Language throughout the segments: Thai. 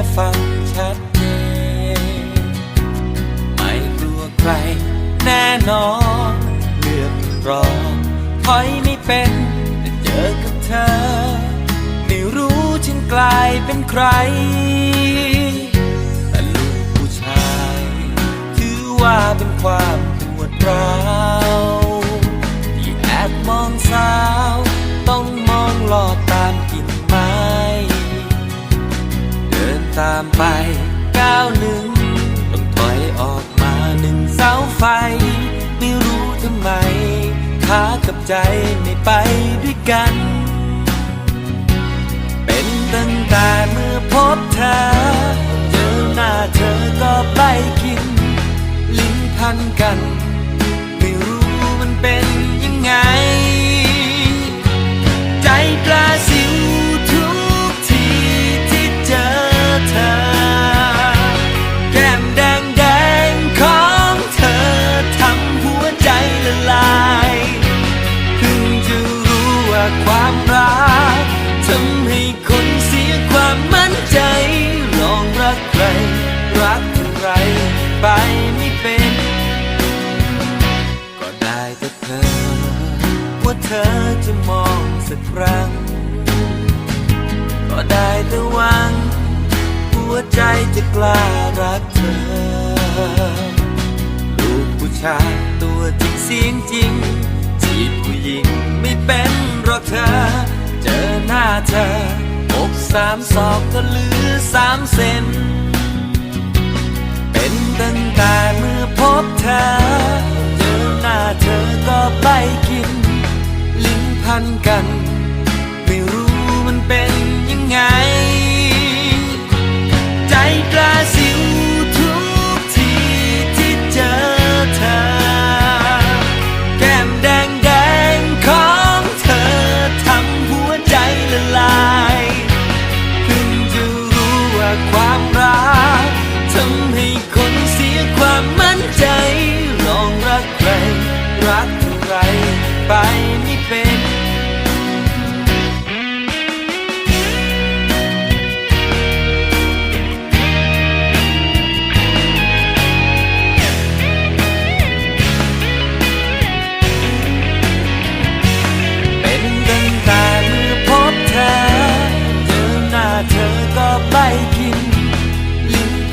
และฟังชัดเจนไม่กลัวใครแน่นอนเลือกรอถอยไม่เป็นแต่เจอกับเธอ ไม่รู้ฉันกลายเป็นใครแต่ลูกผู้ชาย ถือว่าเป็นความปวดร้าวที่แอบมองซ้ายามไปก้าวหนึ่งต้องถอยออกมาหนึ่งเสาไฟ ไม่รู้ทำไมขากับใจไม่ไปด้วยกัน เป็นตั้งแต่เมื่อพบเธอ ธอจะมองสักครั้ง ก็ได้แต่หวัง หัวใจจะกล้ารักเธอ ลูกผู้ชายตัวจริงเสียงจริง จีบผู้หญิงไม่เป็นหรอกเธอ เจอหน้าเธออกสามศอกก็เหลือสามเซนเป็นตั้งแต่เมื่อพบเธอ เจอหน้าเธอก็ไป พันกัน ไม่รู้มันเป็นยังไง ใจปลาสิวทุกทีที่เจอเธอ แก้มแดงแดงของเธอทำหัวใจละลายเพิ่งจะรู้ว่าความรักทำให้คนเสียความมั่นใจ ลองรักใครรักเท่าไรไป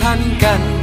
พันกัน